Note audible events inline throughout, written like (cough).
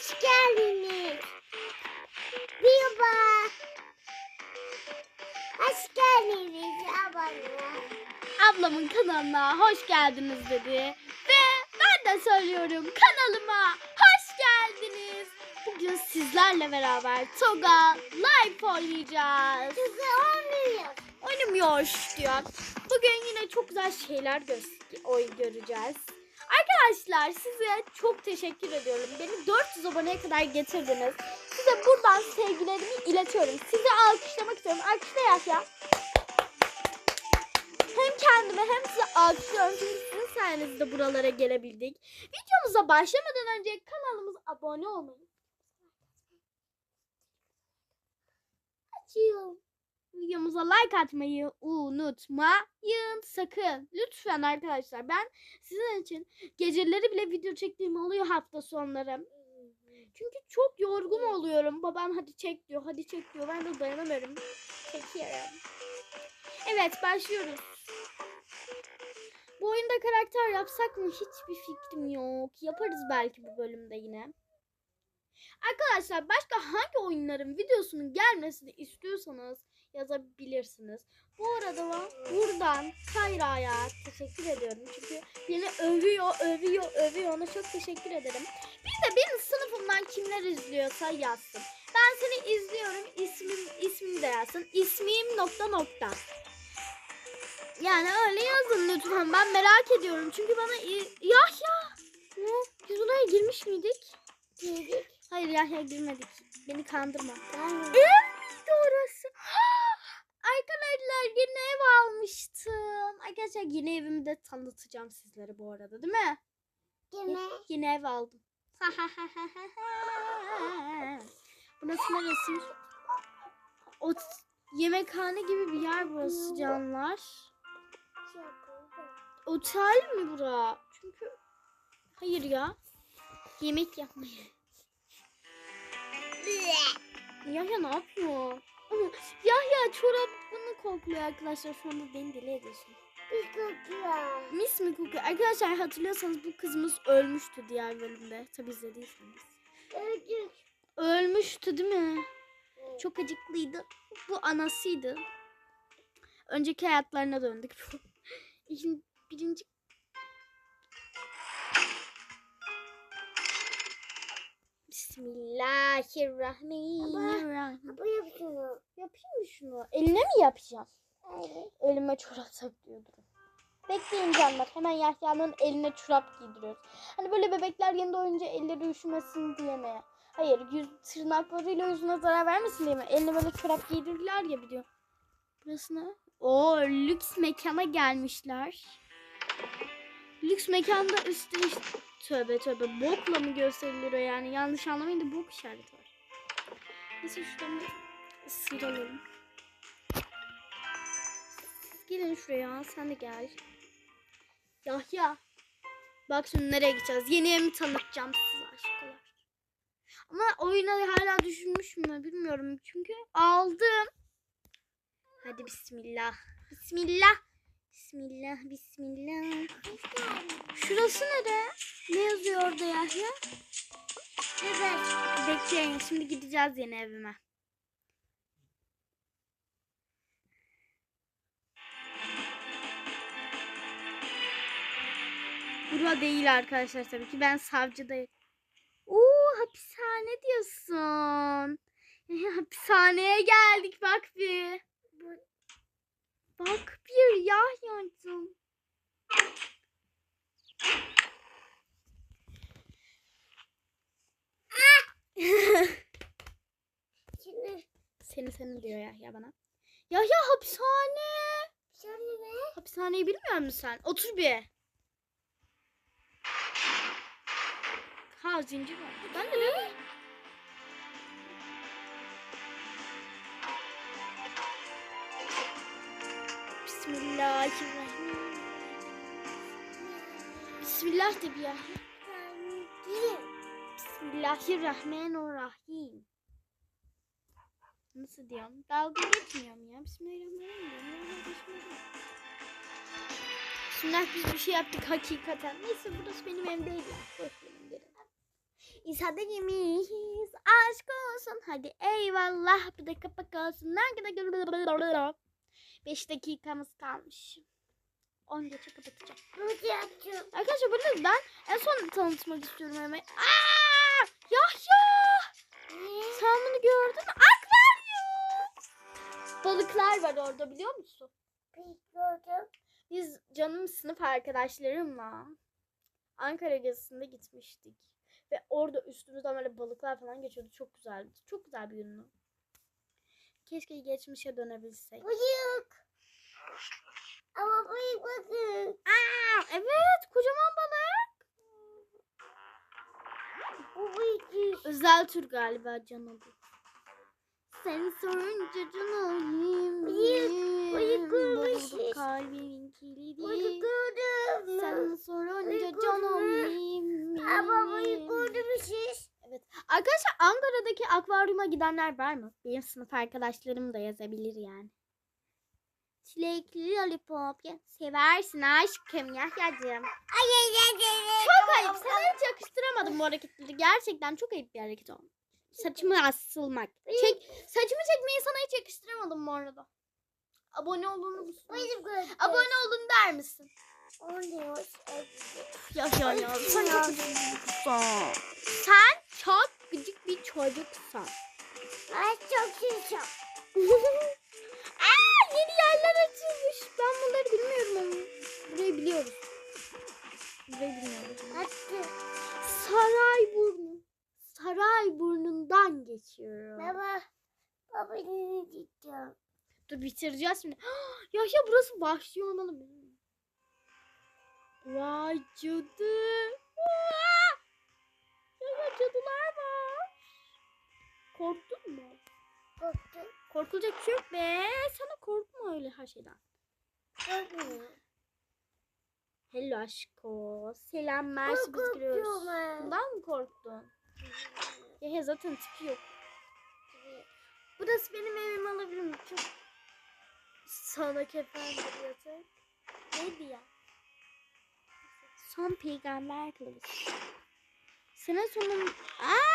Hoş geldiniz. Merhaba. Hoş geldiniz abone. Ablamın kanalına hoş geldiniz dedi. Ve ben de söylüyorum kanalıma hoş geldiniz. Bugün sizlerle beraber Toga Live oynayacağız. Size olmuyor. Oynamıyor diyor. Bugün yine çok güzel şeyler gö- oy göreceğiz. Arkadaşlar size çok teşekkür ediyorum. Beni 400 aboneye kadar getirdiniz. Size buradan sevgilerimi iletiyorum. Sizi alkışlamak istiyorum. Alkışla Yahya. Hem kendime hem size alkışlıyorum. Çünkü sizin sayenizde buralara gelebildik. Videomuza başlamadan önce kanalımıza abone olmayı. Açıyorum videomuza like atmayı unutmayın sakın. Lütfen arkadaşlar ben sizin için geceleri bile video çektiğim oluyor hafta sonları. Çünkü çok yorgun oluyorum. Babam hadi çek diyor, hadi çek diyor. Ben de dayanamıyorum. Çekiyorum. Evet başlıyoruz. Bu oyunda karakter yapsak mı hiçbir fikrim yok. Yaparız belki bu bölümde yine. Arkadaşlar başka hangi oyunların videosunun gelmesini istiyorsanız yazabilirsiniz. Bu arada ben buradan Kayra'ya teşekkür ediyorum. Çünkü beni övüyor, övüyor, övüyor. Ona çok teşekkür ederim. Bir de benim sınıfımdan kimler izliyorsa yazsın. Ben seni izliyorum. İsmim, ismim de yazsın. İsmim nokta nokta. Yani öyle yazın lütfen. Ben merak ediyorum. Çünkü bana... Yahya! Ne? Biz oraya girmiş miydik? Girdik. Hayır Yahya girmedik. Beni kandırma. Ben Evet orası. Arkadaşlar yeni ev almıştım. Arkadaşlar yeni evimi de tanıtacağım sizlere bu arada değil mi? Kime? Yeni ev aldım. (laughs) Burası neresi? O yemekhane gibi bir yer burası canlar. Otel mi bura? Çünkü hayır ya. Yemek yapmayı. Yahya ne yapıyor? Yahya çorabını kokluyor arkadaşlar. Şu anda beni deli ediyorsun. Kokuyor. Mis mi kokuyor? Arkadaşlar hatırlıyorsanız bu kızımız ölmüştü diğer bölümde. Tabi izlediyseniz. Ölmüştü değil mi? Çok acıklıydı. Bu anasıydı. Önceki hayatlarına döndük. (laughs) İkinci, birinci... Bismillahirrahmanirrahim. Bu yap şunu. Yapayım mı şunu? Eline mi yapacağım? Evet. Elime çorap saklıyor durun. Bekleyin canlar. Hemen Yahya'nın eline çorap giydiriyoruz. Hani böyle bebekler yanında oyunca elleri üşümesin diye mi? Hayır yüz tırnaklarıyla yüzüne zarar vermesin diye mi? Eline böyle çorap giydirirler ya biliyor. Burası ne? Oo lüks mekana gelmişler. Lüks mekanda üstü işte. Tövbe tövbe bokla mı gösteriliyor yani? Yanlış anlamayın da bok işareti var. Neyse şuradan bir sıyrılalım. Gelin şuraya. Sen de gel. Yahya. Bak şimdi nereye gideceğiz? Yeni evimi tanıtacağım size aşklar. Ama oyuna hala düşünmüş mü bilmiyorum. Çünkü aldım. Hadi bismillah. Bismillah. Bismillah. Bismillah. Şurası nere? Ne yazıyor orada Yahya? Evet. Bekleyin. Şimdi gideceğiz yeni evime. Bura değil arkadaşlar tabii ki. Ben savcıdayım. Oo hapishane diyorsun. (laughs) Hapishaneye geldik bak bir. Bak bir ya yancım. Şimdi Seni seni diyor ya ya bana. Ya ya hapishane. şöyle ne? Hapishaneyi bilmiyor musun sen? Otur bir. Ha zincir var. Ben de ne? Bismillahirrahmanirrahim. Bismillah de bir ya. Bismillahirrahmanirrahim. Nasıl diyorum? Dalga geçmiyorum ya. Bismillahirrahmanirrahim. Bismillah biz bir şey yaptık hakikaten. Neyse burası benim ya. Boş derim. İnsan yemeyiz. Aşk olsun. Hadi eyvallah. Bir de kapak olsun. Nerede 5 dakikamız kalmış. 10 geçe kapatacağım. Arkadaşlar bunu ben en son tanıtmak istiyorum hemen. Aa! Yahya! Sen bunu gördün mü? Akvaryum! Balıklar var orada biliyor musun? Gördüm. Biz canım sınıf arkadaşlarımla Ankara gezisinde gitmiştik. Ve orada üstümüzden böyle balıklar falan geçiyordu. Çok güzeldi. Çok güzel bir gündü. Keşke geçmişe dönebilsek. Bıyık. Ama bıyık bakın. Aa, evet kocaman balık. Bu bıyık. Özel tür galiba canım. Sen sorunca canım. Bıyık, bıyık. Bulduk kalbimin kilidi. Bıyık gördüm. Sen sorunca Bıyık canım. Gördüm siz. Evet. Arkadaşlar Ankara'daki akvaryuma gidenler var mı? Benim sınıf arkadaşlarım da yazabilir yani. Çilekli lollipop ya. Seversin aşkım Yahya'cığım. Ay ay ay ay. Çok ayıp. Sana hiç yakıştıramadım bu hareketleri. Gerçekten çok ayıp bir hareket oldu. Saçımı asılmak. Çek, saçımı çekmeyi sana hiç yakıştıramadım bu arada. Abone olun musun? Abone olun der misin? Ya ya ya. Sen çok. Sen çok gıcık bir çocuksun. Ay çok şişim. (laughs) Aa, yeni yerler açılmış. Ben bunları bilmiyorum ama. Burayı biliyoruz. Burayı bilmiyoruz. Attı. Sarayburnu. Sarayburnu'ndan geçiyorum. Baba. Baba ne diyeceğim? Dur bitireceğiz şimdi. (gasps) ya ya burası başlıyor olmalı? Vay cadı. Ya ya cadılar var. Korktun mu? Korktu. Korkulacak bir şey yok be. Sana korkma öyle her şeyden. Korkmuyor. Hello aşko. Selam mersi ben. Bundan mı korktun? Ya ya zaten tipi yok. Burası benim evim alabilir miyim? Çok... Sana kefen yatak. Neydi ya? Son peygamber kılıç. Sene sonu... Aa!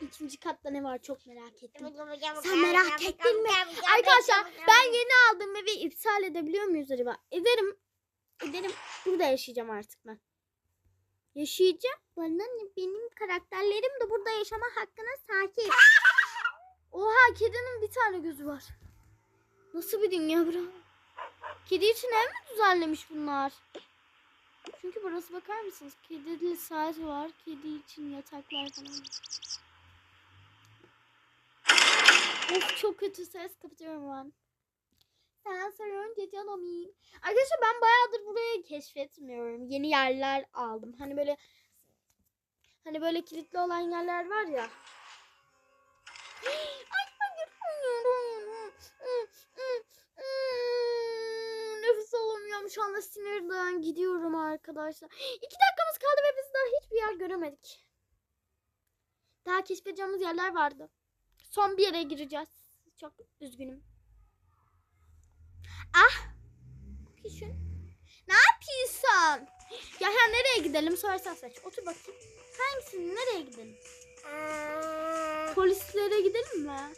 İkinci katta ne var çok merak ettim. Sen merak ettin mi? Arkadaşlar ben yeni aldığım evi iptal edebiliyor muyuz acaba? Ederim. Ederim. Burada yaşayacağım artık ben. Yaşayacağım. Bana? Benim karakterlerim de burada yaşama hakkına sahip. (laughs) Oha kedinin bir tane gözü var. Nasıl bir dünya bura? Kedi için ev mi düzenlemiş bunlar? Çünkü burası bakar mısınız? Kedili saat var. Kedi için yataklar falan. Of çok kötü ses kapatıyorum ben. Sen sorunca canım iyi. Arkadaşlar ben bayağıdır burayı keşfetmiyorum. Yeni yerler aldım. Hani böyle hani böyle kilitli olan yerler var ya. Ay hayır. Nefes alamıyorum şu anda sinirden gidiyorum arkadaşlar. İki dakikamız kaldı ve biz daha hiçbir yer göremedik. Daha keşfedeceğimiz yerler vardı. Son bir yere gireceğiz. Çok üzgünüm. Ah. Kişin. Ne yapıyorsun? Ya ya nereye gidelim? Sorsan saç. Otur bakayım. Hangisini? Nereye gidelim? Polislere gidelim mi?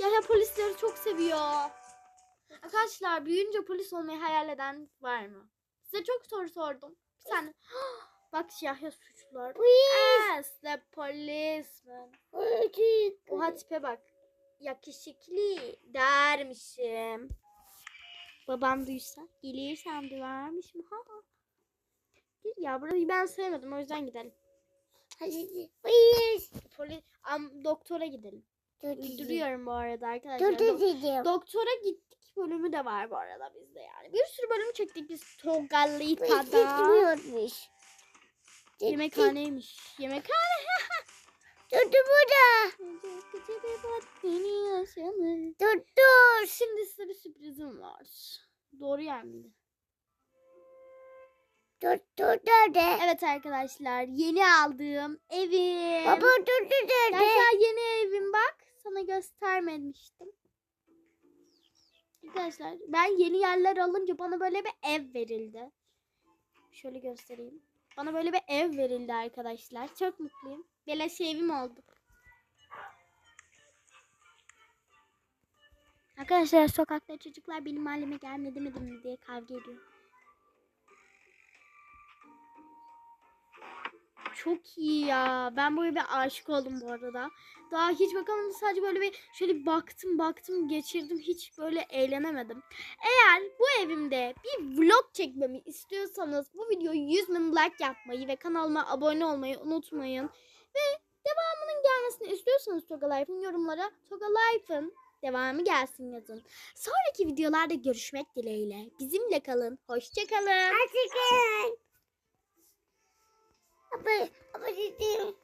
Ya ya polisleri çok seviyor. Arkadaşlar büyüyünce polis olmayı hayal eden var mı? Size çok soru sordum. Bir tane. (gasps) Bak Yahya suçlular. Yes, the policeman. Oha tipe bak. Yakışıklı dermişim. Babam duysa gelirsem duyarmışım. Ha. Gir ya burayı ben sevmedim o yüzden gidelim. Polis, am, doktora gidelim. Duruyorum bu arada arkadaşlar. Dedim. doktora gittik bölümü de var bu arada bizde yani. Bir sürü bölüm çektik biz Togallika'da. Gitmiyormuş. Yemekhaneymiş. Yemekhane. (laughs) Dur burada. Dur dur. Şimdi size bir sürprizim var. Doğru yer miydi? Dur dur nerede? Evet arkadaşlar yeni aldığım evim. Baba dur dur nerede? Yeni evim bak. Sana göstermemiştim. Arkadaşlar ben yeni yerler alınca bana böyle bir ev verildi. Şöyle göstereyim. Bana böyle bir ev verildi arkadaşlar. Çok mutluyum. Beleş evim oldu. Arkadaşlar sokakta çocuklar benim mahalleme gelmedi demedim mi diye kavga ediyor. Çok iyi ya. Ben böyle bir aşık oldum bu arada. Daha hiç bakamadım. Sadece böyle bir şöyle baktım baktım geçirdim. Hiç böyle eğlenemedim. Eğer bu evimde bir vlog çekmemi istiyorsanız bu videoyu 100 bin like yapmayı ve kanalıma abone olmayı unutmayın. Ve devamının gelmesini istiyorsanız Toga Life'ın yorumlara Toga Life'ın devamı gelsin yazın. Sonraki videolarda görüşmek dileğiyle. Bizimle kalın. Hoşçakalın. Apa, apa dedim?